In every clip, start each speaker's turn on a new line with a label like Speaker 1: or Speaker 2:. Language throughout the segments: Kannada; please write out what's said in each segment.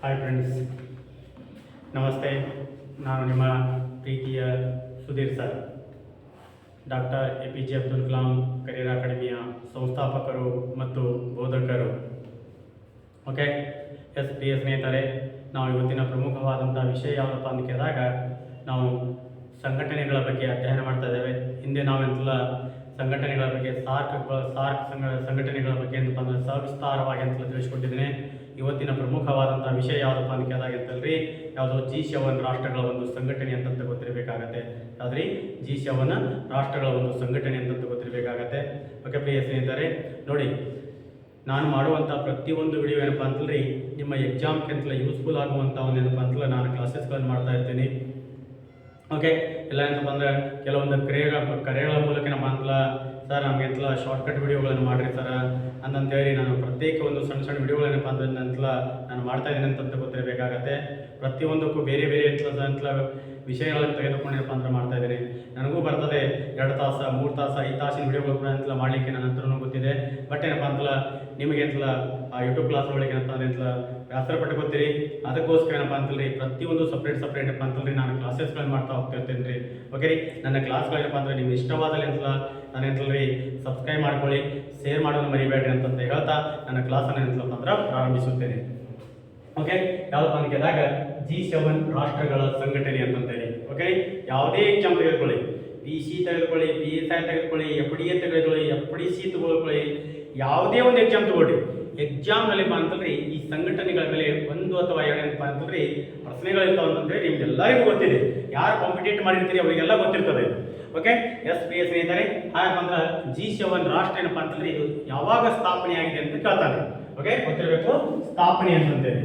Speaker 1: ಹಾಯ್ ಫ್ರೆಂಡ್ಸ್ ನಮಸ್ತೆ ನಾನು ನಿಮ್ಮ ಪ್ರೀತಿಯ Sudheer sir doctor A P J Abdul Kalam career ಅಕಾಡೆಮಿಯ ಸಂಸ್ಥಾಪಕರು ಮತ್ತು ಬೋಧಕರು. ಓಕೆ ಎಸ್ ಪ್ರಿಯ ಸ್ನೇಹಿತರೆ, ನಾವು ಇವತ್ತಿನ ಪ್ರಮುಖವಾದಂಥ ವಿಷಯ ಯಾವುದಪ್ಪ ಅಂತ ಕೇಳಿದಾಗ, ನಾವು ಸಂಘಟನೆಗಳ ಬಗ್ಗೆ ಅಧ್ಯಯನ ಮಾಡ್ತಾ ಇದ್ದೇವೆ. ಹಿಂದೆ ನಾವೆಂತಲ್ಲ ಸಂಘಟನೆಗಳ ಬಗ್ಗೆ, ಸಾರ್ಕ್ ಸಾರ್ಕ್ ಸಂಘ, ಸಂಘಟನೆಗಳ ಬಗ್ಗೆ ಏನಪ್ಪ ಅಂದ್ರೆ ಸವಿಸ್ತಾರವಾಗಿ ಅಂತ ತಿಳಿಸ್ಕೊಟ್ಟಿದ್ದೇನೆ. ಇವತ್ತಿನ ಪ್ರಮುಖವಾದಂಥ ವಿಷಯ ಯಾವುದಪ್ಪ ಅಂತ ಕೇಳಿದಾಗ ಅಂತಲ್ರಿ ಯಾವುದೋ ಜಿ ಸೆವೆನ್ ರಾಷ್ಟ್ರಗಳ ಒಂದು ಸಂಘಟನೆ ಅಂತಂತ ಗೊತ್ತಿರಬೇಕಾಗತ್ತೆ. ಯಾವ್ದ್ರಿ? ಜಿ ಸೆವೆನ್ ರಾಷ್ಟ್ರಗಳ ಒಂದು ಸಂಘಟನೆ ಅಂತಂತ ಗೊತ್ತಿರಬೇಕಾಗತ್ತೆ. ಓಕೆ ಪ್ರಿಯ ಸ್ನೇಹಿತರೆ, ನೋಡಿ, ನಾನು ಮಾಡುವಂಥ ಪ್ರತಿಯೊಂದು ವಿಡಿಯೋ ಏನಪ್ಪ ಅಂತಲ್ರಿ ನಿಮ್ಮ ಎಕ್ಸಾಮ್ಗೆಂತಲೇ ಯೂಸ್ಫುಲ್ ಆಗುವಂಥ ಒಂದು ಏನಪ್ಪ ಅಂತಲೇ ನಾನು ಕ್ಲಾಸಸ್ಗಳನ್ನು ಮಾಡ್ತಾ ಇರ್ತೀನಿ. ಓಕೆ ಇಲ್ಲ ಅಂತ ಅಂದ್ರೆ ಕೆಲವೊಂದು ಕ್ರಿಯೆಗಳ ಕರೆಗಳ ಮೂಲಕ ನಮ್ಮ ಅಂತಲ್ಲ ಸರ್ ನಮಗೆ ಅಂತಲ ಶಾರ್ಟ್ಕಟ್ ವಿಡಿಯೋಗಳನ್ನು ಮಾಡಿರಿ ಸರ್ ಅಂತಂತೇಳಿ ನಾನು ಪ್ರತ್ಯೇಕ ಒಂದು ಸಣ್ಣ ಸಣ್ಣ ವೀಡಿಯೋಗಳೇನಪ್ಪ ಅಂದ್ರೆ ನಂತಲ ನಾನು ಮಾಡ್ತಾ ಇದ್ದೀನಿ ಅಂತ ಗೊತ್ತಿರಬೇಕಾಗತ್ತೆ ಪ್ರತಿಯೊಂದಕ್ಕೂ ಬೇರೆ ಬೇರೆ ಅಂತಲ ಅಂತಲ್ಲ ವಿಷಯಗಳನ್ನು ತೆಗೆದುಕೊಂಡೇನಪ್ಪ ಅಂದ್ರೆ ಮಾಡ್ತಾ ಇದ್ದೀನಿ. ನನಗೂ ಬರ್ತದೆ ಎರಡು ತಾಸು, ಮೂರು ತಾಸು, ಐದು ತಾಸಿನ ವೀಡಿಯೋಗಳು ಕೂಡ ಅಂತಲ್ಲ ಮಾಡಲಿಕ್ಕೆ ನನ್ನ ಹತ್ರನೂ ಗೊತ್ತಿದೆ. ಬಟ್ ಏನಪ್ಪ ಅಂತಲ್ಲ ನಿಮಗೆ ಅಂತಲ ಆ ಯೂಟ್ಯೂಬ್ ಕ್ಲಾಸ್ ಒಳಗೆ ಏನಪ್ಪ ಅಂದ್ರೆ ಅಂತಲ ವ್ಯಾಸರ ಪಟ್ಕೋತೀರಿ ಅದಕ್ಕೋಸ್ಕರ ಏನಪ್ಪ ಅಂತಲ್ರಿ ಪ್ರತಿಯೊಂದು ಸಪ್ರೇಟ್ ಸಪ್ರೇಟ್ ಏನಪ್ಪ ಅಂತಂದ್ರೆ ನಾನು ಕ್ಲಾಸಸ್ಗಳನ್ನು ಮಾಡ್ತಾ ಹೋಗ್ತಾ ಇರ್ತೇನೆ ರೀ. ಓಕೆ ರೀ? ನನ್ನ ಕ್ಲಾಸ್ಗಳೇನಪ್ಪ ಅಂದ್ರೆ ನಿಮ್ಗೆ ಇಷ್ಟವಾದಲ್ಲಿ ಅಂತಲ್ಲ ನಾನು ಎಂತಲ್ರಿ ಸಬ್ಸ್ಕ್ರೈಬ್ ಮಾಡ್ಕೊಳ್ಳಿ ಶೇರ್ ಮಾಡೋದು ಮರಿಬೇಡ್ರಿ ಅಂತಂತ ಹೇಳ್ತಾ ನನ್ನ ಕ್ಲಾಸನ್ನು ಏನಂತಪ್ಪ ಅಂದ್ರೆ ಪ್ರಾರಂಭಿಸುತ್ತೇನೆ. ಓಕೆ ಯಾವ್ದಪ್ಪ ಅಂತ ಕೇಳಿದಾಗ ಜಿ ಸೆವೆನ್ ರಾಷ್ಟ್ರಗಳ ಸಂಘಟನೆ ಅಂತಂತೇಳಿ ಓಕೆ ಯಾವುದೇ ಎಕ್ಸಾಮ್ ತೆಗೆದುಕೊಳ್ಳಿ. ಪಿ ಸಿ ತೆಗೆದುಕೊಳ್ಳಿ ಪಿ ಎಸ್ ಐ ತೆಗೆದುಕೊಳ್ಳಿ ಎಫ್ ಡಿ ಎ ತೆಗೆದುಕೊಳ್ಳಿ ಎಫ್ ಡಿ ಸಿ ತಗೊಳ್ಕೊಳ್ಳಿ, ಯಾವುದೇ ಒಂದು ಎಕ್ಸಾಮ್ ತಗೊಳ್ರಿ ಎಕ್ಸಾಮ್ನಲ್ಲಿ ಅಂತಂದ್ರೆ ಈ ಸಂಘಟನೆಗಳ ಮೇಲೆ ಒಂದು ಅಥವಾ ಎರಡು ಏನಪ್ಪ ಅಂತಂದ್ರೆ ಪ್ರಶ್ನೆಗಳಿರ್ತಾವೆ ಅಂತಂದ್ರೆ ನಿಮ್ಗೆಲ್ಲರಿಗೂ ಗೊತ್ತಿದೆ. ಯಾರು ಕಾಂಪಿಟೇಟ್ ಮಾಡಿರ್ತೀರಿ ಅವರಿಗೆಲ್ಲ ಗೊತ್ತಿರ್ತದೆ. ಓಕೆ ಎಸ್ ಪಿ ಎಸ್ ಇದ್ದಾರೆ ಹಾಗಂದ್ರೆ ಜಿ ಸೆವೆನ್ ರಾಷ್ಟ್ರ ಏನಪ್ಪ ಅಂತಂದ್ರೆ ಇದು ಯಾವಾಗ ಸ್ಥಾಪನೆ ಆಗಿದೆ ಅಂತ ಕೇಳ್ತಾರೆ. ಓಕೆ ಗೊತ್ತಿರಬೇಕು? ಸ್ಥಾಪನೆ ಅಂತಂತೇಳಿ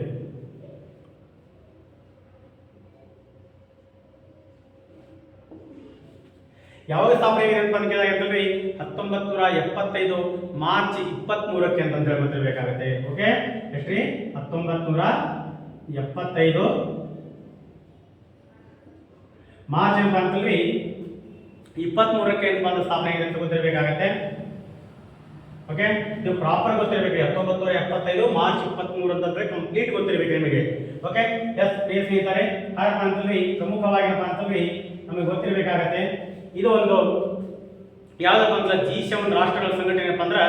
Speaker 1: ಯಾವಾಗ ಸ್ಥಾಪನೆ ಆಗಿದೆ ಅಂತಂದ್ರೆ ಹತ್ತೊಂಬತ್ತು ನೂರ ಎಪ್ಪತ್ತೈದು ಮಾರ್ಚ್ ಇಪ್ಪತ್ತ್ ಮೂರಕ್ಕೆ ಅಂತ ಹೇಳಿ ಗೊತ್ತಿರಬೇಕಾಗತ್ತೆ ಓಕೆ ಎಷ್ಟ್ರಿ? ಹತ್ತೊಂಬತ್ತು ನೂರ ಎಪ್ಪತ್ತೈದು ಮಾರ್ಚ್ ಏನಪ್ಪ ಅಂತಂದ್ರೆ ಇಪ್ಪತ್ತ್ ಮೂರಕ್ಕೆ ಏನಪ್ಪ ಅಂತ ಸ್ಥಾಪನೆ ಇದೆ ಅಂತ ಗೊತ್ತಿರಬೇಕಾಗತ್ತೆ. ಓಕೆ ಇದು ಪ್ರಾಪರ್ ಗೊತ್ತಿರಬೇಕು. ಹತ್ತೊಂಬತ್ತು ನೂರ ಎಪ್ಪತ್ತೈದು ಮಾರ್ಚ್ ಇಪ್ಪತ್ತ್ ಮೂರು ಅಂತಂದ್ರೆ ಕಂಪ್ಲೀಟ್ ಗೊತ್ತಿರಬೇಕು ನಿಮಗೆ. ಓಕೆ ಎಸ್ ಪ್ರಿಯ ಸ್ನೇಹಿತರೆ ಹಾಗಪ್ಪ ಅಂತಂದ್ರೆ ಪ್ರಮುಖವಾಗಿ ಅಂತಂದ್ರೆ ನಮಗೆ ಗೊತ್ತಿರಬೇಕಾಗತ್ತೆ. ಇದು ಒಂದು ಯಾವುದಪ್ಪ ಅಂದ್ರೆ ಜಿ ಸೆವೆನ್ ರಾಷ್ಟ್ರಗಳ ಸಂಘಟನೆ ಏನಪ್ಪ ಅಂದ್ರೆ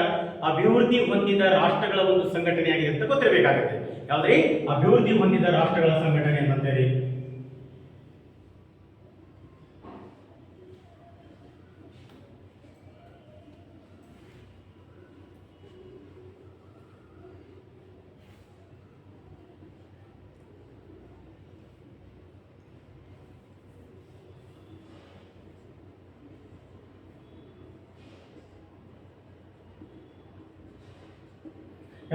Speaker 1: ಅಭಿವೃದ್ಧಿ ಹೊಂದಿದ ರಾಷ್ಟ್ರಗಳ ಒಂದು ಸಂಘಟನೆ ಆಗಿದೆ ಅಂತ ಗೊತ್ತಿರಬೇಕಾಗುತ್ತೆ. ಯಾವ್ದ್ರಿ? ಅಭಿವೃದ್ಧಿ ಹೊಂದಿದ ರಾಷ್ಟ್ರಗಳ ಸಂಘಟನೆ ಅಂತಂತೇಳಿ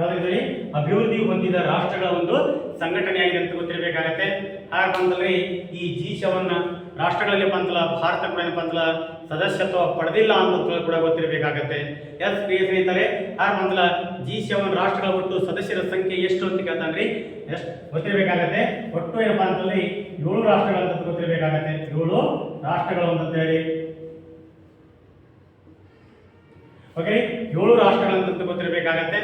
Speaker 1: ಯಾವ್ದ್ರಿ ಅಭಿವೃದ್ಧಿ ಹೊಂದಿದ ರಾಷ್ಟ್ರಗಳ ಒಂದು ಸಂಘಟನೆಯಾಗಿದೆ ಅಂತ ಗೊತ್ತಿರಬೇಕಾಗತ್ತೆ. ಹಾಗಂತಂದ್ರೆ ಈ ಜಿ ರಾಷ್ಟ್ರಗಳಲ್ಲಿ ಅಂತಲ್ಲ ಭಾರತ ಕೂಡ ಅಂತಲ್ಲ ಸದಸ್ಯತ್ವ ಪಡೆದಿಲ್ಲ ಅಂತ ಕೂಡ ಗೊತ್ತಿರಬೇಕಾಗತ್ತೆ. ಎಸ್ ಪಿ ಸ್ನೇಹಿತರೆ ಹಾಗಂತಲ್ಲ ಜಿ ಸೆವೆನ್ ರಾಷ್ಟ್ರಗಳ ಒಟ್ಟು ಸದಸ್ಯರ ಸಂಖ್ಯೆ ಎಷ್ಟು ಅಂತ ಕೇಳ್ತಾನ್ರಿ ಎಷ್ಟು ಗೊತ್ತಿರಬೇಕಾಗತ್ತೆ. ಒಟ್ಟು ಏನಪ್ಪಾ ಅಂತಂದ್ರೆ ಏಳು ರಾಷ್ಟ್ರಗಳ ಅಂತ ಗೊತ್ತಿರಬೇಕಾಗತ್ತೆ. ಏಳು ರಾಷ್ಟ್ರಗಳು ಅಂತ ಹೇಳಿ. ಓಕೆ ಏಳು ರಾಷ್ಟ್ರಗಳಂತ ಗೊತ್ತಿರಬೇಕಾಗತ್ತೆ.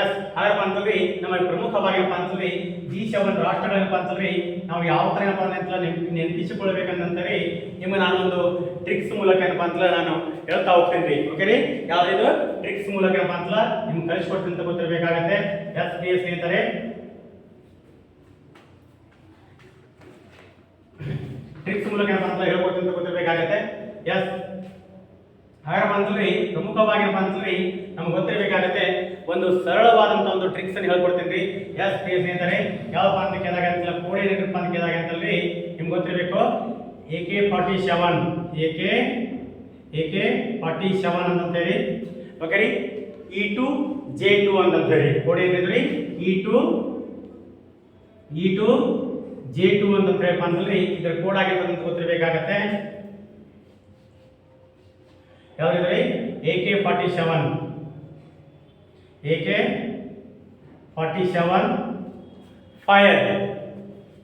Speaker 1: ಎಸ್ ಹಾಗಪ್ಪ ಅಂತಂದ್ರೆ ನಮಗೆ ಪ್ರಮುಖವಾಗಿಪ್ಪ ಅಂತಂದ್ರೆ ಜಿ ಸೆವೆನ್ ರಾಷ್ಟ್ರಗಳೇನಪ್ಪ ಅಂತಂದ್ರೆ ನಾವು ಯಾವ ಥರ ಏನಪ್ಪ ಅಂತ ನೆನಪಿ ನೆನಪಿಸಿಕೊಳ್ಬೇಕಂತಂದ್ರೆ ನಿಮಗೆ ನಾನೊಂದು ಟ್ರಿಕ್ಸ್ ಮೂಲಕ ಏನಪ್ಪ ಅಂತಲ್ಲ ನಾನು ಹೇಳ್ತಾ ಹೋಗ್ತೀನಿ. ರೀ ಓಕೆ ರೀ? ಯಾವ್ದಿದು? ಟ್ರಿಕ್ಸ್ ಮೂಲಕ ಏನಪ್ಪ ಅಂತಲ್ಲ ನಿಮ್ಗೆ ಕಲಿಸ್ಕೊಡ್ತೀನಿ ಅಂತ ಗೊತ್ತಿರಬೇಕಾಗತ್ತೆ. ಎಸ್ ಪ್ರಿಯ ಸ್ನೇಹಿತರೆ. ಟ್ರಿಕ್ಸ್ ಮೂಲಕ ಏನಪ್ಪ ಅಂತ ಹೇಳ್ಕೊಡ್ತೀನಿ ಅಂತ ಗೊತ್ತಿರಬೇಕಾಗತ್ತೆ. ಎಸ್ ಹಾಗಪ್ಪ ಅಂತಂದ್ರೆ ಪ್ರಮುಖವಾಗಿರಪ್ಪ ರೀ ನಮ್ಗೆ ಗೊತ್ತಿರಬೇಕಾಗತ್ತೆ, ಒಂದು ಸರಳವಾದಂಥ ಒಂದು ಟ್ರಿಕ್ಸ್ ಅನ್ನು ಹೇಳ್ಕೊಡ್ತೀನಿ ರೀ. ಎಸ್ ಪ್ರಿಯ ಸ್ನೇಹಿತರೆ, ಯಾವ ಅಂತ ಕೇಳಿದಾಗ ಅಂತಲ್ಲ ಕೋಡ್ ಏನಿರಪ್ಪ ಅಂತ ಕೇಳಿದಾಗ ಅಂತಲ್ರಿ ನಿಮ್ಗೆ ಗೊತ್ತಿರಬೇಕು A K forty seven A K A K forty seven ಅಂತಂತೇಳಿ okay ರೀ ಇ ಟು ಜೆ ಟು ಅಂತಂತೇಳಿ ಕೋಡಿ ಏನಿದ್ರಿ E two E two J two ಅಂತಂದ್ರೆ ಇದ್ರ ಕೋಡ್ ಆಗಿರ್ತಕ್ಕಂಥ ಗೊತ್ತಿರಬೇಕಾಗತ್ತೆ. ಯಾವ್ದಿದ್ರಿ A K forty seven A K forty seven fire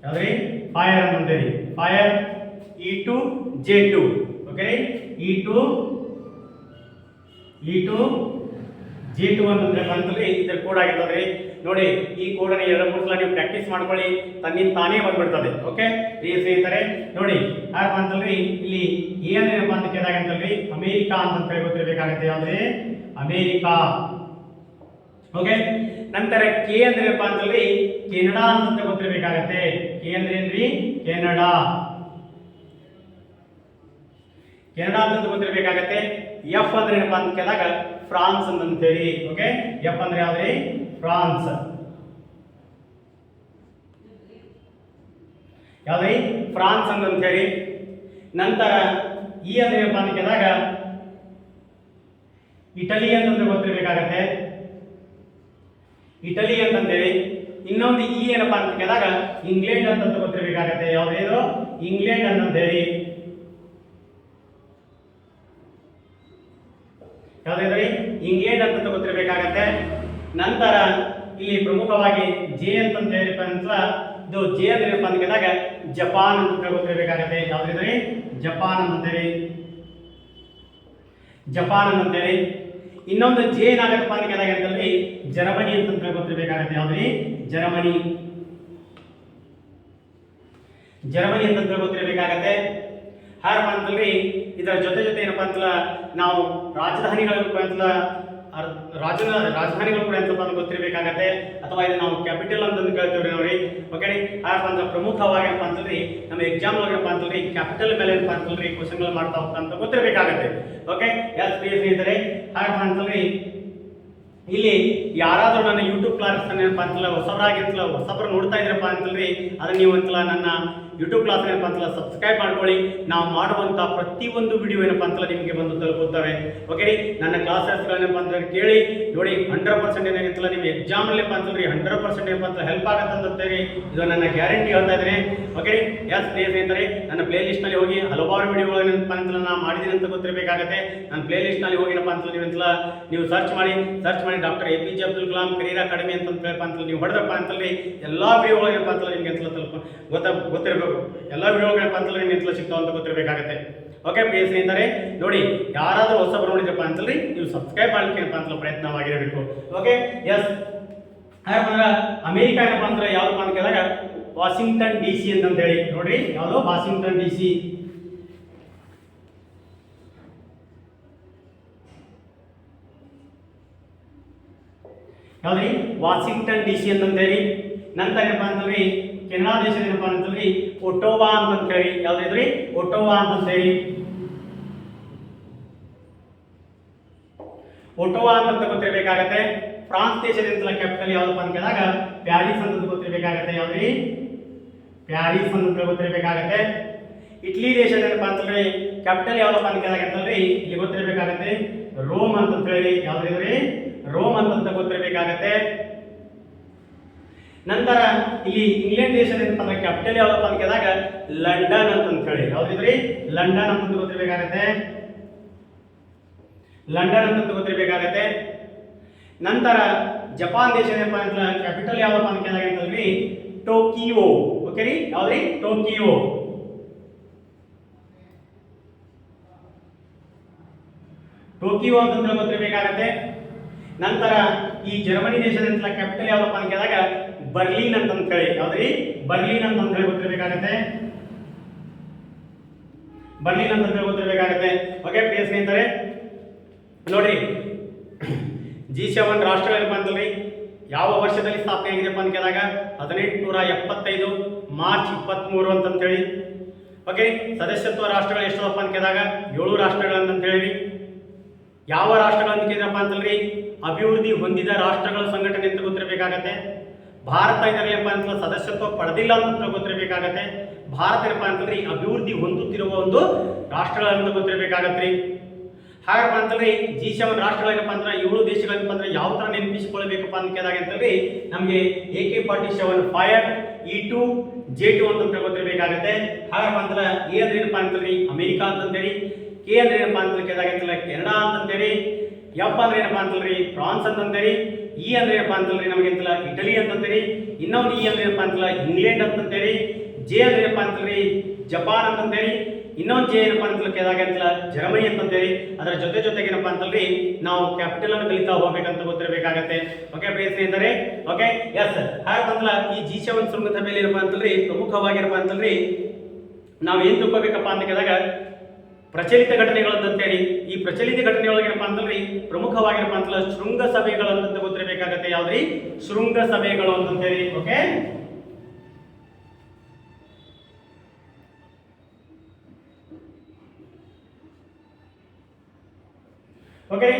Speaker 1: ಯಾವ್ದ್ರಿ fire ಅಂತೇಳಿ fire E two J two okay E two E two G two ಅಂತಂದ್ರೆ ಬಂತಲ್ಲಿ ಇದ್ರ ಕೋಡ್ ಆಗಿರ್ತದ್ರಿ ನೋಡಿ, ಈ ಕೋಡನ್ನು ಎರಡು ಮೂರು ಸಲ ನೀವು ಪ್ರಾಕ್ಟೀಸ್ ಮಾಡ್ಕೊಳ್ಳಿ. ತನ್ನಿಂದ ತಾನೇ ಬಂದ್ಬಿಡ್ತದೆ ಓಕೆ ಪ್ರಿಯ ಸ್ನೇಹಿತರೆ, ನೋಡಿ ಯಾರಪ್ಪ ಅಂತಂದ್ರಿ ಇಲ್ಲಿ ಏನೇನಪ್ಪ ಅಂತ ಕೇಳಿದಾಗ ಅಂತಂದ್ರಿ ಅಮೇರಿಕಾ ಅಂತ ಹೇಳಿ ಗೊತ್ತಿರಬೇಕಾಗುತ್ತೆ. ಅಮೇರಿಕಾ. ಓಕೆ ನಂತರ ಕೆ ಅಂದ್ರೆ ಏನಪ್ಪ ಅಂತಲ್ರಿ ಕೆನಡಾ ಅಂತ ಗೊತ್ತಿರಬೇಕಾಗತ್ತೆ. ಕೆ ಅಂದ್ರೆ ಏನ್ರಿ? ಕೆನಡಾ. ಕೆನಡಾ ಅಂತ ಗೊತ್ತಿರಬೇಕಾಗತ್ತೆ. ಎಫ್ ಅಂದ್ರೆ ಏನಪ್ಪಾ ಅಂತ ಕೇಳಿದಾಗ ಫ್ರಾನ್ಸ್ ಅಂತಂತೇಳಿ ಓಕೆ ಎಫ್ ಅಂದ್ರೆ ಯಾವ್ದ್ರಿ? ಫ್ರಾನ್ಸ್. ಯಾವ್ದ್ರಿ? ಫ್ರಾನ್ಸ್ ಅಂತ ಹೇಳಿ ನಂತರ ಈ ಅಂದ್ರೆ ಏನಪ್ಪಾ ಅಂತ ಕೇಳಿದಾಗ, ಇಟಲಿ ಅಂತಂದ್ರೆ ಗೊತ್ತಿರಬೇಕಾಗತ್ತೆ. ಇಟಲಿ ಅಂತಂದೇಳಿ ಇನ್ನೊಂದು ಈ ಏನಪ್ಪಾ ಅಂತ ಕೇಳಿದಾಗ, ಇಂಗ್ಲೆಂಡ್ ಅಂತ ಗೊತ್ತಿರಬೇಕಾಗತ್ತೆ. ಯಾವ್ದೇನು ಇಂಗ್ಲೆಂಡ್ ಅಂತಂದೇಳಿ ಯಾವ್ದಾದ್ರಿ ಇಂಗ್ಲೆಂಡ್ ಅಂತ ಗೊತ್ತಿರಬೇಕಾಗತ್ತೆ. ನಂತರ ಇಲ್ಲಿ ಪ್ರಮುಖವಾಗಿ ಜೆ ಅಂತ ಹೇಳಿಪ್ಪ ಅಂತ ಇದು ಜೆ ಅಂದ್ರೆ ಏನಪ್ಪ ಅಂತ ಕೇಳಿದಾಗ ಜಪಾನ್ ಅಂತ ಗೊತ್ತಿರಬೇಕಾಗತ್ತೆ ಯಾವ್ದಿದ್ರಿ ಜಪಾನ್ ಅಂತೇಳಿ ಜಪಾನ್ ಅಂತೇಳಿ ಇನ್ನೊಂದು ಜೆ ಏನಾಗತ್ತಪ್ಪ ಅಂತ ಕೇಳಿದಾಗ ಅಂತಂದ್ರೆ ಜರ್ಮನಿ ಅಂತ ತಿಳ್ಕೊತಿರ್ಬೇಕಾಗತ್ತೆ ಯಾವ್ದ್ರಿ ಜರ್ಮನಿ. ಜರ್ಮನಿ ಅಂತ ತಿಳ್ಕೊತಿರ್ಬೇಕಾಗತ್ತೆ ಹಾರಪ್ಪ ಅಂತಂದ್ರೆ ಇದರ ಜೊತೆ ಜೊತೆ ಏನಪ್ಪ ಅಂತಲ್ಲ ನಾವು ರಾಜಧಾನಿಗಳ ಅಂತಲ್ಲ ಅರ್- ರಾಜ ರಾಜಧಾನಿಗಳು ಕೂಡ ಎಂತಪ್ಪ ಅಂತ ಗೊತ್ತಿರಬೇಕಾಗತ್ತೆ? ಅಥವಾ ಇದು ನಾವು ಕ್ಯಾಪಿಟಲ್ ಅಂತಂದು ಕೇಳ್ತೀವಿ ನೋಡಿ ಓಕೆ ಹಾರಪ್ಪ ಅಂದ್ರೆ ಪ್ರಮುಖವಾಗಿ ಏನಪ್ಪ ಅಂತಂದ್ರೆ, ನಮ್ಮ ಎಕ್ಸಾಮ್ ಏನಪ್ಪ ಅಂತಂದ್ರೆ ಕ್ಯಾಪಿಟಲ್ ಮೇಲೆ ಏನಪ್ಪ ಅಂತಂದ್ರೆ ಕ್ವಶನ್ಗಳು ಮಾಡ್ತಾ ಹೋಗ್ತಾ ಅಂತ ಗೊತ್ತಿರಬೇಕಾಗತ್ತೆ. ಓಕೆ ಎಸ್ ಪ್ರಿಯ ಸ್ನೇಹಿತರೆ ಹಾರಪ್ಪ ಅಂತಂದ್ರೆ. ಇಲ್ಲಿ ಯಾರಾದರೂ ನನ್ನ ಯೂಟ್ಯೂಬ್ ಕ್ಲಾಸ್ ಏನಪ್ಪ ಅಂತಲ್ಲ ಹೊಸಬ್ರಾಗಿರ್ತಲ್ಲ ಹೊಸಬ್ರು ನೋಡ್ತಾ ಇದ್ರಪ್ಪ ಅಂತಲ್ರಿ ಅದನ್ನ ನೀವು ಅಂತಲ್ಲ ನನ್ನ ಯೂಟ್ಯೂಬ್ ಕ್ಲಾಸ್ ಏನಪ್ಪ ಅಂತಲ್ಲ ಸಬ್ಸ್ಕ್ರೈಬ್ ಮಾಡ್ಕೊಳ್ಳಿ. ನಾವು ಮಾಡುವಂತ ಪ್ರತಿಯೊಂದು ವಿಡಿಯೋ ಏನಪ್ಪ ಅಂತಲ್ಲ ನಿಮಗೆ ಬಂದು ತಲುಪುತ್ತವೆ. ಓಕೆ ರೀ? ನನ್ನ ಕ್ಲಾಸಸ್ಗಳೇನಪ್ಪ ಅಂತಂದ್ರೆ ಕೇಳಿ. ನೋಡಿ ಹಂಡ್ರೆಡ್ ಪರ್ಸೆಂಟ್ ಏನಾಗಿತ್ತಲ್ಲ ನಿಮ್ಮ ಎಕ್ಸಾಮ್ ಏನಪ್ಪ ಅಂತಂದ್ರೆ ಹಂಡ್ರೆಡ್ ಪರ್ಸೆಂಟ್ ಏನಪ್ಪ ಅಂತ ಹೆಲ್ಪ್ ಆಗುತ್ತೆ ಅಂತೇಳಿ ಇದು ನನ್ನ ಗ್ಯಾರಂಟಿ ಹೇಳ್ತಾ ಇದ್ದೀನಿ. ಓಕೆ ಎಸ್ ಪ್ಲೇ ಸ್ನೇಹಿತರೆ, ನನ್ನ ಪ್ಲೇ ನಲ್ಲಿ ಹೋಗಿ ಹಲವಾರು ವಿಡಿಯೋಗಳೇನಪ್ಪ ಅಂತಲ್ಲ ನಾನು ಮಾಡಿದ್ದೀನಿ ಅಂತ ಗೊತ್ತಿರಬೇಕಾಗತ್ತೆ. ನನ್ನ ಪ್ಲೇ ನಲ್ಲಿ ಹೋಗಿ ಏನಪ್ಪ ಅಂತಲ್ಲ ನೀವು ನೀವು ಸರ್ಚ್ ಮಾಡಿ ಸರ್ಚ್ ಮಾಡಿ doctor A P J Abdul Kalam career academy ಅಂತ ಹೇಳಪ್ಪ ಅಂತ ನೀವು ಹೊಡೆದಪ್ಪ ಅಂತಲ್ಲಿ ಎಲ್ಲ ವಿಡಿಯೋಗಳು ಏನಪ್ಪ ಅಂತಲ್ಲ ನಿಮಗೆ ಅಂತಲ್ಲ ತಲುಪ, ಗೊತ್ತ, ಗೊತ್ತಿರಬೇಕು. ಎಲ್ಲ ವಿಡಿಯೋಗಳ ನಿಮ್ಗೆ ಅಂತಲ್ಲ ಸಿಗ್ತಾವ ಅಂತ ಗೊತ್ತಿರಬೇಕಾಗತ್ತೆ. ಓಕೆ ಪ್ರಿಯ ಸ್ನೇಹಿತರೆ, ನೋಡಿ, ಯಾರಾದರೂ ಹೊಸ ನೋಡಿದ್ರಪ್ಪ ಅಂತಲ್ರಿ ನೀವು ಸಬ್ಸ್ಕ್ರೈಬ್ ಮಾಡ್ಲಿಕ್ಕೆ ಅಂತ ಪ್ರಯತ್ನವಾಗಿರಬೇಕು. ಓಕೆ ಎಸ್ ಯಾಕಂದ್ರೆ ಅಮೇರಿಕ ಏನಪ್ಪ ಅಂದ್ರೆ ಯಾವ್ದಪ್ಪ ಅಂತ ಕೇಳಿದಾಗ ವಾಷಿಂಗ್ಟನ್ ಡಿ ಸಿ ಅಂತ ಹೇಳಿ ನೋಡ್ರಿ, ಯಾವುದು? Washington D C. ಯಾವ್ದ್ರಿ? Washington D C ಅಂತಂದೇಳಿ ನಂತರ ಏನಪ್ಪಾ ಅಂತಂದ್ರಿ ಕೆನಡಾ ದೇಶ ಏನಪ್ಪಾ ಅಂತಂದ್ರಿ ಒಟೋವಾ ಅಂತ ಹೇಳಿ ಯಾವ್ದಿದ್ರಿ? ಒಟೋವಾ ಅಂತ ಹೇಳಿ ಒಟೋವಾ ಅಂತ ಗೊತ್ತಿರಬೇಕಾಗತ್ತೆ. ಫ್ರಾನ್ಸ್ ದೇಶದಿಂದ ಕ್ಯಾಪಿಟಲ್ ಯಾವ್ದಪ್ಪ ಅಂತ ಕೇಳಿದಾಗ, ಪ್ಯಾರಿಸ್ ಅಂತ ಗೊತ್ತಿರಬೇಕಾಗತ್ತೆ, ಯಾವ್ದ್ರಿ? ಪ್ಯಾರಿಸ್ ಅಂತ ಗೊತ್ತಿರಬೇಕಾಗತ್ತೆ. ಇಟ್ಲಿ ದೇಶದ ಏನಪ್ಪ ಅಂತಂದ್ರೆ ಕ್ಯಾಪಿಟಲ್ ಯಾವ್ದಪ್ಪ ಅಂತ ಕೇಳಿದಾಗ ಅಂತಂದ್ರೆ, ಇಲ್ಲಿ ಗೊತ್ತಿರಬೇಕಾಗತ್ತೆ ರೋಮ್ ಅಂತ ಹೇಳಿ, ಯಾವ್ದ್ರಿ ರೋಮ್ ಅಂತ ಗೊತ್ತಿರಬೇಕಾಗತ್ತೆ. ನಂತರ ಇಲ್ಲಿ ಇಂಗ್ಲೆಂಡ್ ದೇಶದ ತಮ್ಮ ಕ್ಯಾಪಿಟಲ್ ಯಾವ್ದಪ್ಪ ಅಂತ ಕೇಳಿದಾಗ ಲಂಡನ್ ಅಂತ ಹೇಳಿ ಯಾವ್ದಿದ್ರಿ ಲಂಡನ್ ಅಂತ ಗೊತ್ತಿರಬೇಕಾಗತ್ತೆ. ಲಂಡನ್ ಅಂತ ಗೊತ್ತಿರಬೇಕಾಗತ್ತೆ. ನಂತರ ಜಪಾನ್ ದೇಶ ಏನಪ್ಪ ಅಂತ ಕ್ಯಾಪಿಟಲ್ ಯಾವ್ದಪ್ಪ ಅಂತ ಕೇಳಿದಾಗ ಟೋಕಿಯೋ ಓಕೆ ರೀ? ಯಾವ್ದ್ರಿ ಟೋಕಿಯೋ ಟೋಕಿಯೋ ಅಂತಂದ್ರೆ ಗೊತ್ತಿರಬೇಕಾಗತ್ತೆ. ನಂತರ ಈ ಜರ್ಮನಿ ದೇಶದ ಕ್ಯಾಪಿಟಲ್ ಯಾವ್ದಪ್ಪ ಅಂತ ಕೇಳಿದಾಗ ಬರ್ಲಿನ್ ಅಂತ ಹೇಳಿ ಯಾವ್ದ್ರಿ? ಬರ್ಲಿನ್ ಅಂತ ಹೇಳಿ ಗೊತ್ತಿರಬೇಕಾಗತ್ತೆ ಬರ್ಲಿನ್ ಅಂತ ಹೇಳಿ ಗೊತ್ತಿರಬೇಕಾಗತ್ತೆ ಓಕೆ ಪ್ರಿಯ ಸ್ನೇಹಿತರೆ, ನೋಡ್ರಿ ಜಿ ಸೆವೆನ್ ರಾಷ್ಟ್ರಗಳ ಬಂದ್ರಿ ಯಾವ ವರ್ಷದಲ್ಲಿ ಸ್ಥಾಪನೆ ಆಗಿದೆಪ್ಪ ಅಂತ ಕೇಳಿದಾಗ ಹದಿನೆಂಟುನೂರ ಎಪ್ಪತ್ತೈದು ಮಾರ್ಚ್ ಇಪ್ಪತ್ತ್ಮೂರು ಅಂತಂತೇಳಿ ಓಕೆ ಸದಸ್ಯತ್ವ ರಾಷ್ಟ್ರಗಳು ಎಷ್ಟಪ್ಪ ಅಂತ ಕೇಳಿದಾಗ ಏಳು ರಾಷ್ಟ್ರಗಳಂತ ಹೇಳಿ ಯಾವ ರಾಷ್ಟ್ರಗಳನ್ನು ಕೇಳಿದ್ರಪ್ಪ ಅಂತಲ್ರಿ ಅಭಿವೃದ್ಧಿ ಹೊಂದಿದ ರಾಷ್ಟ್ರಗಳ ಸಂಘಟನೆ ಅಂತ ಗೊತ್ತಿರಬೇಕಾಗತ್ತೆ. ಭಾರತ ಏನಪ್ಪ ಅಂತ ಸದಸ್ಯತ್ವ ಪಡೆದಿಲ್ಲ ಅಂತ ಗೊತ್ತಿರಬೇಕಾಗತ್ತೆ. ಭಾರತ ಏನಪ್ಪ ಅಂತಂದ್ರೆ ಅಭಿವೃದ್ಧಿ ಹೊಂದುತ್ತಿರುವ ಒಂದು ರಾಷ್ಟ್ರಗಳಂತ ಗೊತ್ತಿರಬೇಕಾಗತ್ರಿ. ಹಾಗಪ್ಪ ಅಂತಂದ್ರೆ ಜಿ ಸೆವೆನ್ ರಾಷ್ಟ್ರಗಳೇನಪ್ಪ ಅಂದ್ರೆ ಏಳು ದೇಶಗಳೇನಪ್ಪ ಅಂದ್ರೆ ಯಾವ ತರ ನೆನಪಿಸಿಕೊಳ್ಬೇಕಪ್ಪ ಅಂತ ಕೇಳಿದಾಗ ಅಂತಂದ್ರೆ ನಮಗೆ A K forty seven fire, E two, J two ಅಂತ ಗೊತ್ತಿರಬೇಕಾಗತ್ತೆ. ಹಾಗಪ್ಪ ಅಂತಂದ್ರೆ ಅಂದ್ರೆ ಏನಪ್ಪ ಅಂತಂದ್ರೆ ಅಮೆರಿಕಾ ಅಂತಂದೇಳಿ ಕೆ ಅಂದ್ರೆ ಏನಪ್ಪಾ ಅಂತ ಕೇಳಿದಾಗ ಅಂತಂದ್ರೆ ಕೆನಡಾ ಅಂತಂದೇರಿ ಎಫ್ ಅಂದ್ರೆ ಏನಪ್ಪ ಅಂತಲ್ರಿ ಫ್ರಾನ್ಸ್ ಅಂತಂದೇರಿ ಇ ಅಂದ್ರೆ ಏನಪ್ಪ ಅಂತಲ್ರಿ ನಮಗೆ ಅಂತಲ್ಲ ಇಟಲಿ ಅಂತಂದೇರಿ ಇನ್ನೊಂದು ಇ ಅಂದ್ರೆ ಏನಪ್ಪಾ ಅಂತಲ್ಲ ಇಂಗ್ಲೆಂಡ್ ಅಂತಂದೇಳಿ, ಜೆ ಅಂದ್ರೆ ಏನಪ್ಪ ಅಂತಲ್ರಿ ಜಪಾನ್ ಅಂತಂದೇಳಿ, ಇನ್ನೊಂದು ಜೆ ಏನಪ್ಪಾ ಅಂತ ಕೇಳಿದಾಗ ಅಂತಲ್ಲ ಜರ್ಮನಿ ಅಂತಂತೇಳಿ ಅದರ ಜೊತೆ ಜೊತೆಗೆ ಏನಪ್ಪ ಅಂತಲ್ರಿ ನಾವು ಕ್ಯಾಪಿಟಲ್ ಅನ್ನು ಕಲಿತಾ ಹೋಗ್ಬೇಕಂತ ಗೊತ್ತಿರಬೇಕಾಗತ್ತೆ. ಓಕೆ ಸ್ನೇಹಿತರೆ ಓಕೆ ಎಸ್ ಹಾಗಂತಲ್ಲ ಈ ಜಿ ಸೆವೆನ್ ಶೃಂಗಸಭೆಯಲ್ಲಿ ಏನಪ್ಪ ಅಂತಲ್ರಿ ಪ್ರಮುಖವಾಗಿರಪ್ಪ ಅಂತಲ್ರಿ ನಾವು ಏನ್ ತಿಳ್ಕೊಬೇಕಪ್ಪ ಅಂತ ಕೇಳಿದಾಗ ಪ್ರಚಲಿತ ಘಟನೆಗಳು ಅಂತೇಳಿ, ಈ ಪ್ರಚಲಿತ ಘಟನೆಯೊಳಗೆ ಏನಪ್ಪಾ ಅಂತಂದ್ರೆ, ಪ್ರಮುಖವಾಗಿರಪ್ಪ ಅಂತಲ್ಲ ಶೃಂಗ ಸಭೆಗಳು ಅಂತ ಗೊತ್ತಿರಬೇಕಾಗತ್ತೆ ಯಾವ್ದ್ರಿ? ಶೃಂಗ ಸಭೆಗಳು ಅಂತಂತೇಳಿ ಓಕೆ ಓಕೆ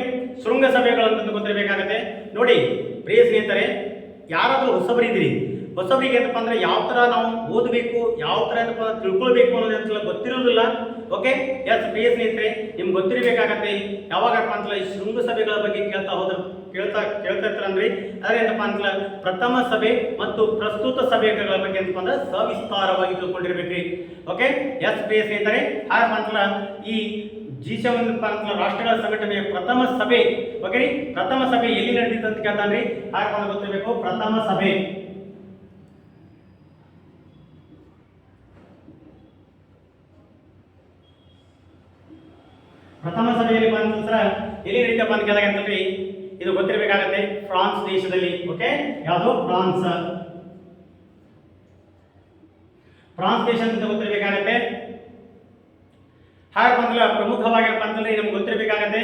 Speaker 1: ಶೃಂಗ ಸಭೆಗಳು ಅಂತ ಗೊತ್ತಿರಬೇಕಾಗತ್ತೆ. ನೋಡಿ, ಪ್ರಿಯ ಸ್ನೇಹಿತರೆ, ಯಾರಾದ್ರೂ ಹೊಸಬರಿದ್ದೀರಿ ಹೊಸಬರಿಗೆ ಏನಪ್ಪಾ ಅಂದ್ರೆ ಯಾವ ತರ ನಾವು ಓದಬೇಕು, ಯಾವ ತರ ಏನಪ್ಪ ತಿಳ್ಕೊಳ್ಬೇಕು ಅನ್ನೋದಂತೆಲ್ಲ ಗೊತ್ತಿರೋದಿಲ್ಲ. ಓಕೆ ಎಸ್ ಪ್ರಿಯ ಸ್ನೇಹಿತರೆ, ನಿಮ್ಗೆ ಗೊತ್ತಿರಬೇಕಾಗತ್ತೆ, ಯಾವಾಗಪ್ಪ ಅಂತಲ್ಲ ಈ ಶೃಂಗಸಭೆಗಳ ಬಗ್ಗೆ ಕೇಳ್ತಾ ಹೋದ್ರೆ, ಕೇಳ್ತಾ ಕೇಳ್ತಾ ಇರ್ತಾರ ಅಂದ್ರೆ, ಅದ್ರ ಏನಪ್ಪ ಅಂತಲ್ಲ ಪ್ರಥಮ ಸಭೆ ಮತ್ತು ಪ್ರಸ್ತುತ ಸಭೆಗಳ ಬಗ್ಗೆ ಏನಪ್ಪ ಅಂದ್ರೆ ಸವಿಸ್ತಾರವಾಗಿ ತಿಳ್ಕೊಂಡಿರ್ಬೇಕ್ರಿ. ಓಕೆ ಎಸ್ ಪಿ ಎಸ್ ಸ್ನೇಹಿತರೆ, ಹಾಗಪ್ಪ ಅಂತಲ್ಲ ಈ ಜಿ ಸೆವೆನ್ ರಾಷ್ಟ್ರಗಳ ಸಂಘಟನೆಯ ಪ್ರಥಮ ಸಭೆ ಓಕೆ ಪ್ರಥಮ ಸಭೆ ಎಲ್ಲಿ ನಡೆದಿತ್ತು ಅಂತ ಕೇಳ್ತಾನ್ರಿ? ಹಾಗೆ ಗೊತ್ತಿರಬೇಕು, ಪ್ರಥಮ ಸಭೆ. ಪ್ರಥಮ ಸಭೆಯಲ್ಲಿ ಬಂದ ನಂತರ ಎಲ್ಲಿ ರೀತಿಯಪ್ಪ ಅಂತ ಕೇಳಿದಾಗ ಅಂತಂದ್ರೆ ಇದು ಗೊತ್ತಿರಬೇಕಾಗತ್ತೆ. ಫ್ರಾನ್ಸ್ ದೇಶದಲ್ಲಿ ಓಕೆ ಯಾವುದು? ಫ್ರಾನ್ಸ್. ಫ್ರಾನ್ಸ್ ದೇಶ ಅಂತ ಗೊತ್ತಿರಬೇಕಾಗತ್ತೆ. ಹಾಗೆ ಬಂದ್ರೆ ಪ್ರಮುಖವಾಗಿರಪ್ಪ ಅಂತಂದ್ರೆ ನಮ್ಗೆ ಗೊತ್ತಿರಬೇಕಾಗತ್ತೆ.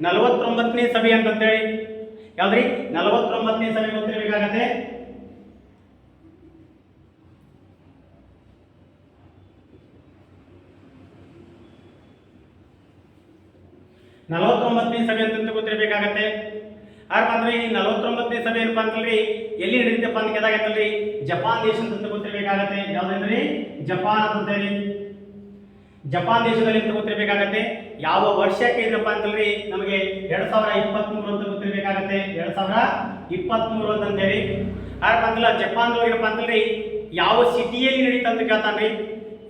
Speaker 1: ನಲವತ್ತೊಂಬತ್ತನೇ ಸಭೆ ಅಂತಂತೇಳಿ. ಯಾವ್ದ್ರಿ? ನಲವತ್ತೊಂಬತ್ತನೇ ಸಭೆ ಗೊತ್ತಿರಬೇಕಾಗತ್ತೆ. ನಲವತ್ತೊಂಬತ್ತನೇ ಸಭೆ ಅಂತ ಗೊತ್ತಿರಬೇಕಾಗತ್ತೆ. ಯಾರಪ್ಪ ಮಾತ್ರ ಈ ನಲವತ್ತೊಂಬತ್ತನೇ ಸಭೆ ಏನಪ್ಪಾ ಅಂತಲ್ರಿ ಎಲ್ಲಿ ನಡೀತಪ್ಪ ಅಂತ ಕೇಳಾಗತ್ತಲ್ರಿ ಜಪಾನ್ ದೇಶ ಅಂತ ಗೊತ್ತಿರಬೇಕಾಗತ್ತೆ. ಯಾವ್ದಂದ್ರಿ ಜಪಾನ್ ಅಂತಂತೇಳಿ ಜಪಾನ್ ದೇಶದಲ್ಲಿ ಅಂತ ಗೊತ್ತಿರಬೇಕಾಗತ್ತೆ. ಯಾವ ವರ್ಷಕ್ಕೆ ಇದ್ರಪ್ಪ ಅಂತಲ್ರಿ ನಮಗೆ ಎರಡ್ ಸಾವಿರ ಇಪ್ಪತ್ತ್ ಮೂರು ಅಂತ ಗೊತ್ತಿರಬೇಕಾಗತ್ತೆ. ಎರಡ್ ಸಾವಿರ ಇಪ್ಪತ್ತ್ ಮೂರು ಅಂತಂತೇಳಿ ಯಾರಪ್ಪ ಅಂತಲ್ಲ ಜಪಾನ್ ಏನಪ್ಪ ಅಂತಲ್ರಿ ಯಾವ ಸಿಟಿಯಲ್ಲಿ ನಡೀತಾ ಅಂತ ಕೇಳ್ತಾನ್ರಿ?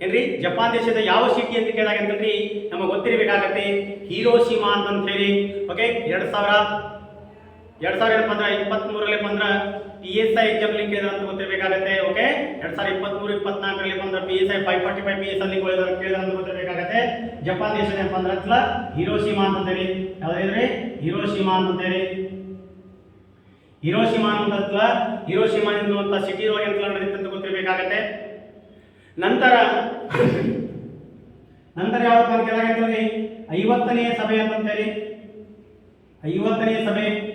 Speaker 1: ಏನ್ರಿ? ಜಪಾನ್ ದೇಶದ ಯಾವ ಸಿಟಿ ಅಂತ ಕೇಳಿದಾಗ ಅಂತಂದ್ರಿ, ನಮಗೆ ಗೊತ್ತಿರಬೇಕಾಗತ್ತೆ. ಹೀರೋಶಿಮಾ ಅಂತ ಹೇಳಿ ಓಕೆ ಎರಡು ಸಾವಿರ ಎರಡು ಸಾವಿರ ಏನಪ್ಪ ಅಂದ್ರೆ ಇಪ್ಪತ್ತ್ ಬಂದ್ರೆ P S I exam link ಇದೆ ಅಂತ ಗೊತ್ತಿರಬೇಕಾಗತ್ತೆ. ಓಕೆ ಎರಡು ಸಾವಿರ ಇಪ್ಪತ್ತ್ಮೂರು ಇಪ್ಪತ್ನಾಲ್ಕರಲ್ಲಿ ಬಂದ್ರೆ P S I five forty five P S ಅಲ್ಲಿ ಕೇಳಿದ್ರೆ ಅಂತ ಗೊತ್ತಿರಬೇಕಾಗತ್ತೆ. ಜಪಾನ್ ದೇಶದ ಏನಪ್ಪ ಅಂದ್ರೆ ಹೇಳಿ ಹಿರೋಶಿಮಾ ಹೀರೋ ಯಾವ್ದಿದ್ರಿ ಹಿರೋಶಿಮಾ ಹೀರೋ ಹಿರೋಶಿಮಾ ಅಂತ ಹಿರೋಶಿಮಾ ಎನ್ನುವಂತ ಸಿಟಿ ನಡೆದಿತ್ತು ಅಂತ ಗೊತ್ತಿರಬೇಕಾಗತ್ತೆ. ನಂತರ ನಂತರ ಯಾವ ಅಂತ ಐವತ್ತನೆಯ ಸಭೆ ಅಂತಂತೇಳಿ ಐವತ್ತನೆಯ ಸಭೆ.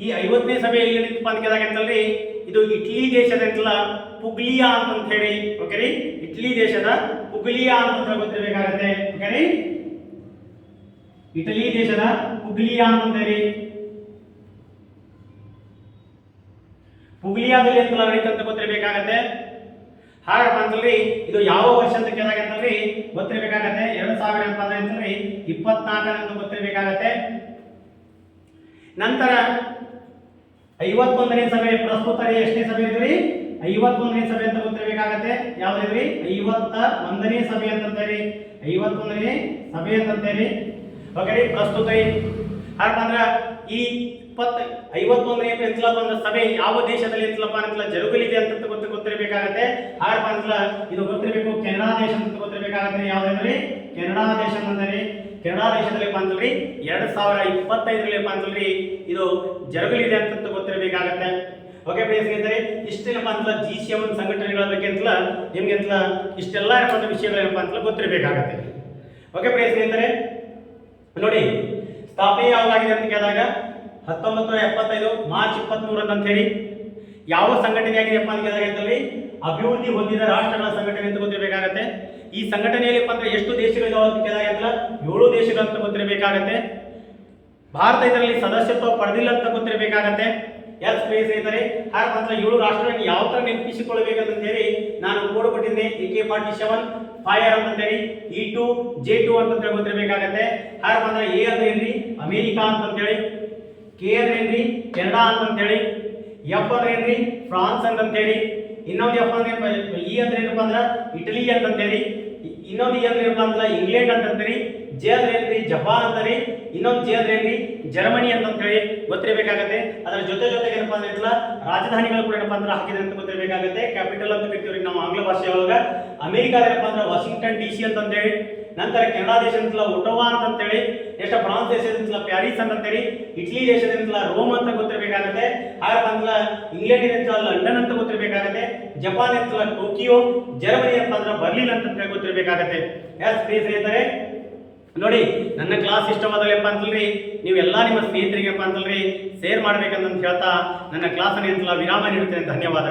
Speaker 1: ಈ ಐವತ್ತನೇ ಸಭೆ ಏನಿತ್ತಪ್ಪ ಅಂತ ಕೇಳಿದಾಗ ಇದು ಇಟ್ಲಿ ದೇಶದ ಅಂತಲ್ಲ, ಪುಗ್ಲಿಯಾ ಅಂತ ಹೇಳಿ. ಓಕೆ ರೀ? ಇಟ್ಲಿ ದೇಶದ ಪುಗ್ಲಿಯಾ ಅಂತ ಗೊತ್ತಿರಬೇಕಾಗತ್ತೆ. ಓಕೆ ರೀ? ಇಟಲಿ ದೇಶದ ಪುಗ್ಲಿಯಾ ಅಂತ ಹೇಳಿ. ಪುಗ್ಲಿಯಾದಲ್ಲಿ ಅಂತ ನಡೀತಂತ ಗೊತ್ತಿರಬೇಕಾಗತ್ತೆ? ಹಾಗಪ್ಪ ಅಂತಂದ್ರಿ ಇದು ಯಾವ ವರ್ಷ ಅಂತ ಅಂತಂದ್ರಿ ಗೊತ್ತಿರಬೇಕಾಗತ್ತೆ. ಎರಡು ಸಾವಿರ ಅಂತ ಅಂದ್ರೆ ಅಂತಂದ್ರಿ ಇಪ್ಪತ್ನಾಲ್ಕರಂದು ಗೊತ್ತಿರಬೇಕಾಗತ್ತೆ. ನಂತರ ಐವತ್ತೊಂದನೇ ಸಭೆ ಪ್ರಸ್ತುತ ಎಷ್ಟನೇ ಸಭೆ ಇದ್ರಿ ಐವತ್ತೊಂದನೇ ಸಭೆ ಅಂತ ಗೊತ್ತಿರಬೇಕಾಗತ್ತೆ. ಯಾವ್ದಿದ್ರಿ ಐವತ್ತ ಒಂದನೇ ಸಭೆ ಅಂತಂತೇಳಿ ಐವತ್ತೊಂದನೇ ಸಭೆ ಅಂತಂತೇಳಿ ಓಕೆ ರೀ, ಪ್ರಸ್ತುತ ಹಾಗಂದ್ರ ಈ ಇಪ್ಪತ್ತ ಐವತ್ತೊಂದನೇ ಎಂತಲಪ್ಪ ಅಂದ್ರೆ ಸಭೆ ಯಾವ ದೇಶದಲ್ಲಿ ಎಂತಲಪ್ಪ ಅಂತಲ್ಲ ಜರುಗಲಿದೆ ಅಂತ ಗೊತ್ತು ಗೊತ್ತಿರಬೇಕಾಗತ್ತೆ. ಹಾಗಪ್ಪ ಅಂತಲ್ಲ ಇದು ಗೊತ್ತಿರಬೇಕು. ಕೆನಡಾ ದೇಶ ಅಂತ ಗೊತ್ತಿರಬೇಕಾಗತ್ತೆ. ಯಾವ್ದಂದ್ರಿ ಕೆನಡಾ ದೇಶ ಅಂತಂದ್ರೆ ಕೆನಡಾ ದೇಶದಲ್ಲಿ ಅಂತಲ್ರಿ ಎರಡ್ ಸಾವಿರ ಇಪ್ಪತ್ತೈದರಲ್ಲಿ ಅಂತಲ್ರಿ ಇದು ಜರುಗಲಿದೆ ಅಂತ ಗೊತ್ತಿರಬೇಕಾಗತ್ತೆ. ಓಕೆ ಫ್ರೆಂಡ್ಸ್ ಸ್ನೇಹಿತರೆ ಇಷ್ಟೇನಪ್ಪ ಅಂತಲ್ಲ ಜಿ ಸಿ ಎಂ ಸಂಘಟನೆಗಳ ಬಗ್ಗೆ ಅಂತಲ್ಲ ನಿಮ್ಗೆ ಅಂತಲ್ಲ ಇಷ್ಟೆಲ್ಲ ಏನಪ್ಪ ಅಂತ ವಿಷಯಗಳೇನಪ್ಪ ಅಂತಲ್ಲ ಗೊತ್ತಿರಬೇಕಾಗತ್ತೆ. ಓಕೆ ಫ್ರೆಂಡ್ಸ್ ಸ್ನೇಹಿತರೆ, ನೋಡಿ ಸ್ಥಾಪನೆ ಯಾವಾಗಿದೆ ಅಂತ ಕೇಳಿದಾಗ ಹತ್ತೊಂಬತ್ತು ನೂರ ಎಪ್ಪತ್ತೈದು ಮಾರ್ಚ್ ಇಪ್ಪತ್ತ್ಮೂರರಂದು ಅಂತ ಹೇಳಿ ಯಾವ ಸಂಘಟನೆ ಆಗಿದೆಯಪ್ಪ ಅಂತ ಕೇಳಿದಾಗ ಅಂತಲ್ಲಿ ಅಭಿವೃದ್ಧಿ ಹೊಂದಿದ ರಾಷ್ಟ್ರಗಳ ಸಂಘಟನೆ ಅಂತ ಗೊತ್ತಿರಬೇಕಾಗತ್ತೆ. ಈ ಸಂಘಟನೆಯಲ್ಲಿ ಅಂದ್ರೆ ಎಷ್ಟು ದೇಶಗಳಿದಾವೆ ಅಂತ ಕೇಳಿದಾಗ ಅಂತಲ್ಲ ಏಳು ದೇಶಗಳಂತ ಗೊತ್ತಿರಬೇಕಾಗತ್ತೆ. ಭಾರತ ಇದರಲ್ಲಿ ಸದಸ್ಯತ್ವ ಪಡೆದಿಲ್ಲ ಅಂತ ಗೊತ್ತಿರಬೇಕಾಗತ್ತೆ. ಎಸ್ ಸ್ನೇಹಿತರೆ, ಹಾಗೆ ಮಾತ್ರ ಏಳು ರಾಷ್ಟ್ರಗಳನ್ನು ಯಾವ ತರ ನೆನಪಿಸಿಕೊಳ್ಬೇಕಂತ ಹೇಳಿ ನಾನು ಕೋಡ್ ಕೊಟ್ಟಿದ್ದೆ A K forty seven, fire ಅಂತ ಹೇಳಿ ಇ ಟು, ಜೆ ಟು ಅಂತ ಗೊತ್ತಿರಬೇಕಾಗತ್ತೆ. ಹಾಗೆ ಎ ಅಂದ್ರೆ ಏನ್ರಿ ಅಮೇರಿಕಾ ಅಂತ ಹೇಳಿ ಕೆ ಆರ್ ಏನ್ರಿ, ಕೆನಡಾ ಅಂತ ಹೇಳಿ ಎಫ್ ಅಂದ್ರೆ ಏನ್ರಿ, ಫ್ರಾನ್ಸ್ ಅಂತ ಹೇಳಿ ಇನ್ನೊಂದು ಎಫ್ ಅಂದ್ರೆ ಇ ಅಂದ್ರೆ ಏನಪ್ಪ ಅಂದ್ರೆ, ಇಟಲಿ ಅಂತ ಹೇಳಿ ಇನ್ನೊಂದು ಇ ಅಂದ್ರೆ ಏನಪ್ಪ ಅಂದ್ರೆ, ಇಂಗ್ಲೆಂಡ್ ಅಂತ ಹೇಳಿ ಜೆ ಅಂದ್ರೆ ಏನ್ರಿ, ಜಪಾನ್ ಹೇಳಿ ಇನ್ನೊಂದು ಜೆ ಅಂದ್ರೆ ಏನ್ರಿ, ಜರ್ಮನಿ ಅಂತ ಹೇಳಿ ಗೊತ್ತಿರಬೇಕಾಗತ್ತೆ. ಅದರ ಜೊತೆ ಜೊತೆಗೆ ಏನಪ್ಪಾ ಅಂದ್ರೆ ರಾಜಧಾನಿಗಳು ಕೂಡ ಏನಪ್ಪಾ ಅಂದ್ರೆ ಹಾಕಿದೆ ಅಂತ ಗೊತ್ತಿರಬೇಕಾಗತ್ತೆ. ಕ್ಯಾಪಿಟಲ್ ಅಂತ ಕರಿತೀವಿ ನಾವು ಆಂಗ್ಲ ಭಾಷೆ ಒಳಗ ಅಮೆರಿಕಾದ ಏನಪ್ಪಾ ಅಂದ್ರೆ, ವಾಷಿಂಗ್ಟನ್ ಡಿ ಸಿ ಅಂತಂದೇಳಿ ನಂತರ ಕೆನಡಾ ದೇಶದಿಂದ ಒಟೋವಾ ಅಂತಂತೇಳಿ, ನೆಕ್ಸ್ಟ್ ಫ್ರಾನ್ಸ್ ದೇಶದಿಂದ ಪ್ಯಾರಿಸ್ ಅಂತಂತೇಳಿ, ಇಟ್ಲಿ ದೇಶದಿಂದ ರೋಮ್ ಅಂತ ಗೊತ್ತಿರಬೇಕಾಗತ್ತೆ ಅಂದ್ರೆ ಇಂಗ್ಲೆಂಡ್ ಅಂತ ಲಂಡನ್ ಅಂತ ಗೊತ್ತಿರಬೇಕಾಗತ್ತೆ ಜಪಾನ್ ಅಂತ ಟೋಕಿಯೋ, ಜರ್ಮನಿ ಅಂತ ಅಂದ್ರೆ ಬರ್ಲಿನ್ ಅಂತ ಗೊತ್ತಿರಬೇಕಾಗತ್ತೆ. ಎಸ್ ಸ್ನೇಹಿತರೆ? ನೋಡಿ, ನನ್ನ ಕ್ಲಾಸ್ ಇಷ್ಟವಾದಲ್ಲಪ್ಪ ಅಂತಲ್ರಿ ನೀವೆಲ್ಲ ನಿಮ್ಮ ಸ್ನೇಹಿತರಿಗೆಪ್ಪ ಅಂತಲ್ರಿ, ಶೇರ್ ಮಾಡ್ಬೇಕಂತ ಹೇಳ್ತಾ ನನ್ನ ಕ್ಲಾಸನ್ನು ವಿರಾಮ ನೀಡುತ್ತೇನೆ. ಧನ್ಯವಾದ